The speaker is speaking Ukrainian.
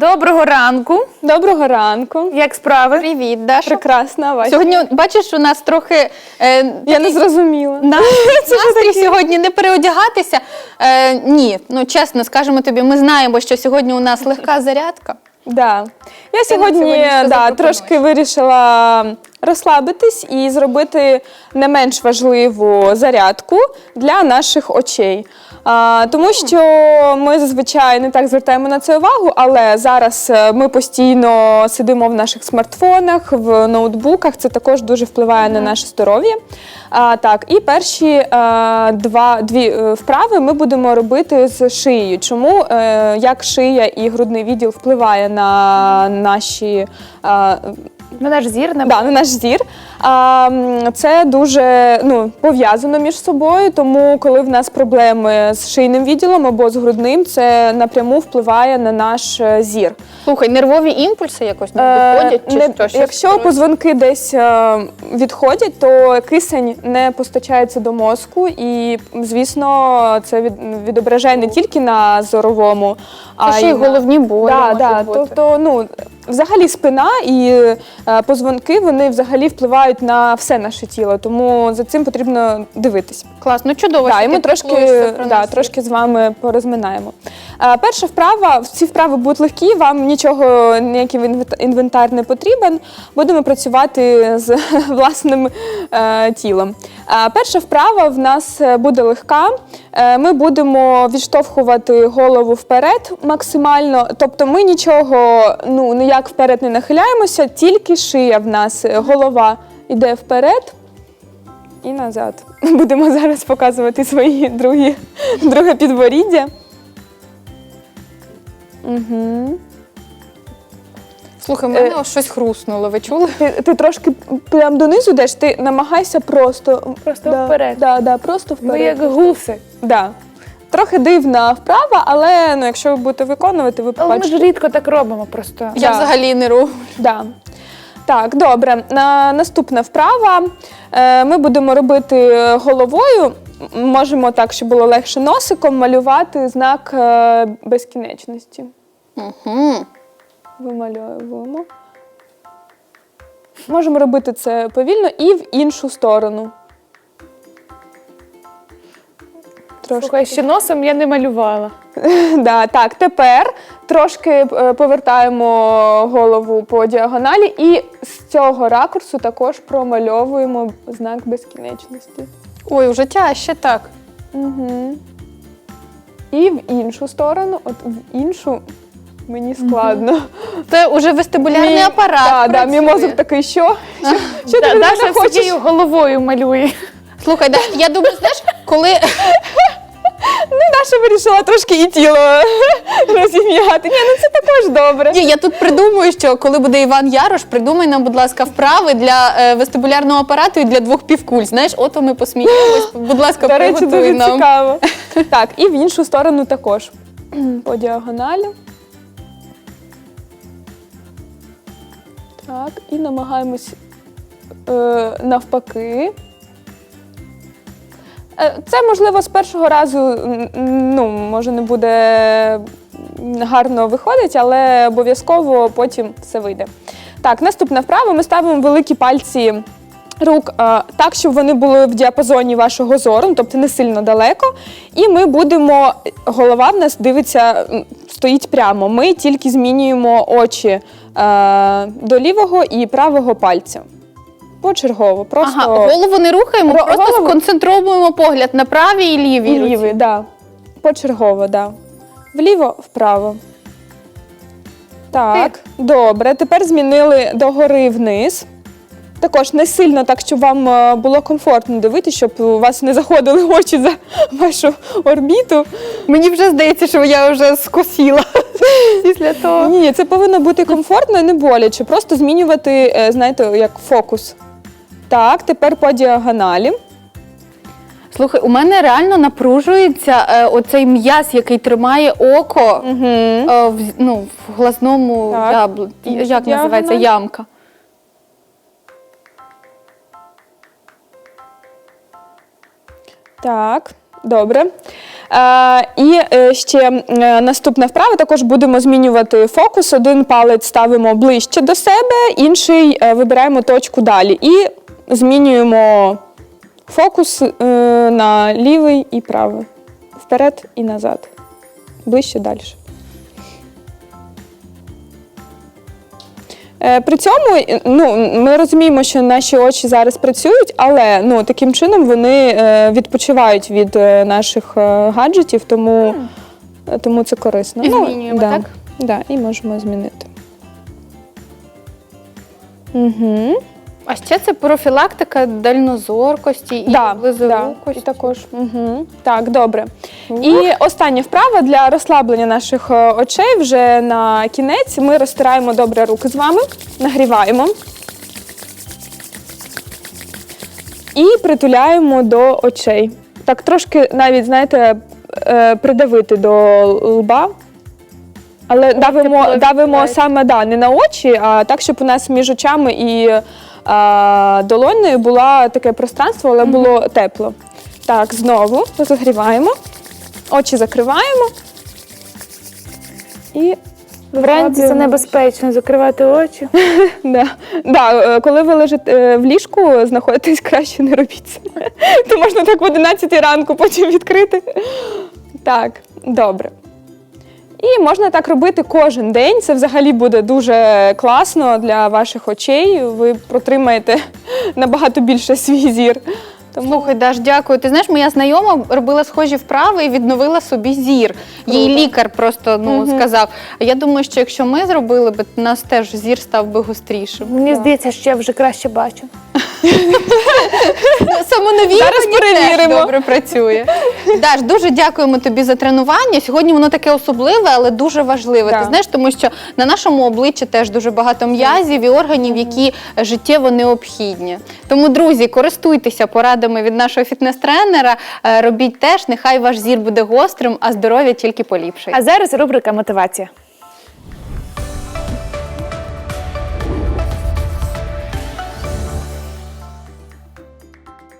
Доброго ранку. Доброго ранку. Як справи? Привіт, Даша. Прекрасно, а ваші? Сьогодні бачиш, у нас трохи е, Я не зрозуміла. на, настрій сьогодні не переодягатися. Е, ні, ну чесно скажемо тобі, ми знаємо, що сьогодні у нас легка зарядка. Да. Я сьогодні, сьогодні да, трошки вирішила розслабитись і зробити не менш важливу зарядку для наших очей. А, тому що ми зазвичай не так звертаємо на це увагу, але зараз е, ми постійно сидимо в наших смартфонах, в ноутбуках. Це також дуже впливає на наше здоров'я. А, так, і перші е, два дві е, вправи ми будемо робити з шиєю. Чому е, як шия і грудний відділ впливає на наші е, На наш зір на да, на наш зір. А, це дуже ну, пов'язано між собою, тому коли в нас проблеми з шийним відділом або з грудним, це напряму впливає на наш е, зір. Слухай, нервові імпульси якось не Е, доходять чи не- що? Щось якщо позвонки десь е, відходять, то кисень не постачається до мозку, і звісно, це від, відображає не тільки на зоровому, а ще й й головні болі Да, да. бути. Тобто, ну взагалі спина і е, позвонки вони взагалі впливають на все наше тіло, тому за цим потрібно дивитись. Клас, ну чудово. Да, що і ми ти трошки, да, трошки з вами порозминаємо. Е, перша вправа, ці вправи будуть легкі, вам нічого, ніякий інвентар не потрібен. Будемо працювати з власним е, тілом. Е, перша вправа в нас буде легка. Ми будемо відштовхувати голову вперед максимально. Тобто ми нічого ну, ніяк вперед не нахиляємося, тільки шия в нас, голова йде вперед. І назад. Будемо зараз показувати свої другі, друге підборіддя. Угу. Слухай, в мене Е, ось щось хруснуло, ви чули? Ти, ти трошки прям донизу йдеш, ти намагайся просто. Просто да, вперед. Да, да, просто вперед. Ми як гуси. Да. Трохи дивна вправа, але ну, якщо ви будете виконувати, ви Але ми ж рідко так робимо просто. Я Да. взагалі не роблю. Да. Так, добре. На, наступна вправа. Е, ми будемо робити головою. Можемо так, щоб було легше носиком, малювати знак е, безкінечності. Угу. Вимальовуємо. Можемо робити це повільно і в іншу сторону. Трошки. Слухай, ще носом я не малювала. Да, так, тепер трошки е, повертаємо голову по діагоналі і з цього ракурсу також промальовуємо знак безкінечності. Ой, у життя ще так. Угу. І в іншу сторону, от в іншу мені складно. Це уже вестибулярний Мій- апарат. Да, да, мій мозок такий, що? Що, що ти Да, від мене хочеш? всією головою малює. Слухай, да, я думаю, знаєш, коли Даша вирішила трошки і тіло розім'яти. Ні, ну це також добре. Ні, я тут придумую, що коли буде Іван Ярош, придумай нам, будь ласка, вправи для е, вестибулярного апарату і для двох півкуль. Знаєш, ото ми посміємось. Будь ласка, До речі, приготуй дуже нам. цікаво. Так, і в іншу сторону також. По діагоналі. Так, і намагаємось е, навпаки. Е, Це, можливо, з першого разу ну, може не буде гарно виходить, але обов'язково потім все вийде. Так, наступна вправа. Ми ставимо великі пальці рук е, так, щоб вони були в діапазоні вашого зору, тобто не сильно далеко. І ми будемо, голова в нас дивиться, стоїть прямо. Ми тільки змінюємо очі е, до лівого і правого пальця. Почергово. Просто Ага, голову не рухаємо, Ро- просто голову- сконцентровуємо погляд на правій і лівій. руці. лівий, да. Почергово, да. Вліво, вправо. Так, добре. Тепер змінили догори вниз. Також не сильно так, щоб вам е, було комфортно дивитися, щоб у вас не заходили очі за вашу орбіту. Мені вже здається, що я вже скосіла після того. Ні, ні, це повинно бути комфортно і не боляче. Просто змінювати, е, знаєте, як фокус. Так, тепер по діагоналі. Слухай, у мене реально напружується е, оцей м'яз, який тримає око Угу. е, в, ну, в глазному Так. яблу. Як називається ямка? Так, добре. Е, і е, ще е, наступна вправа також будемо змінювати фокус. Один палець ставимо ближче до себе, інший е, вибираємо точку далі. І змінюємо фокус е, на лівий і правий. Вперед і назад. Ближче далі. Е, При цьому е, ну, ми розуміємо, що наші очі зараз працюють, але ну, таким чином вони відпочивають від наших гаджетів, тому, тому це корисно. І Ну, змінюємо, да, так? Да, і можемо змінити. Угу. А ще це профілактика дальнозоркості і Да, да, і також. Угу. Так, добре. І остання вправа для розслаблення наших е, очей вже на кінець. Ми розтираємо добре руки з вами, нагріваємо. І притуляємо до очей. Так, трошки навіть, знаєте, е, придавити до лба. Але давимо, давимо саме да, не на очі, а так, щоб у нас між очами і а, долонею було таке пространство, але було тепло. Так, знову розігріваємо, очі закриваємо. І Вранці це небезпечно закривати очі. Да. Да, е, коли ви лежите е, в ліжку, знаходитесь, краще не робіть це. То можна так в 11 ранку потім відкрити. Так, добре. І можна так робити кожен день. Це взагалі буде дуже класно для ваших очей. Ви протримаєте набагато більше свій зір. Тому Слухай, Даш, дякую. Ти знаєш, моя знайома робила схожі вправи і відновила собі зір. Їй лікар просто ну Мгм. сказав. А я думаю, що якщо ми зробили б, у нас теж зір став би гострішим. Мені здається, що я вже краще бачу. Самонавіювання Зараз теж перевіримо. добре працює. Даш, дуже дякуємо тобі за тренування. Сьогодні воно таке особливе, але дуже важливе. Да. Ти знаєш, тому що на нашому обличчі теж дуже багато м'язів і органів, які життєво необхідні. Тому, друзі, користуйтеся порадами від нашого фітнес-тренера. е, Робіть теж, нехай ваш зір буде гострим, а здоров'я тільки поліпшить. А зараз рубрика мотивація.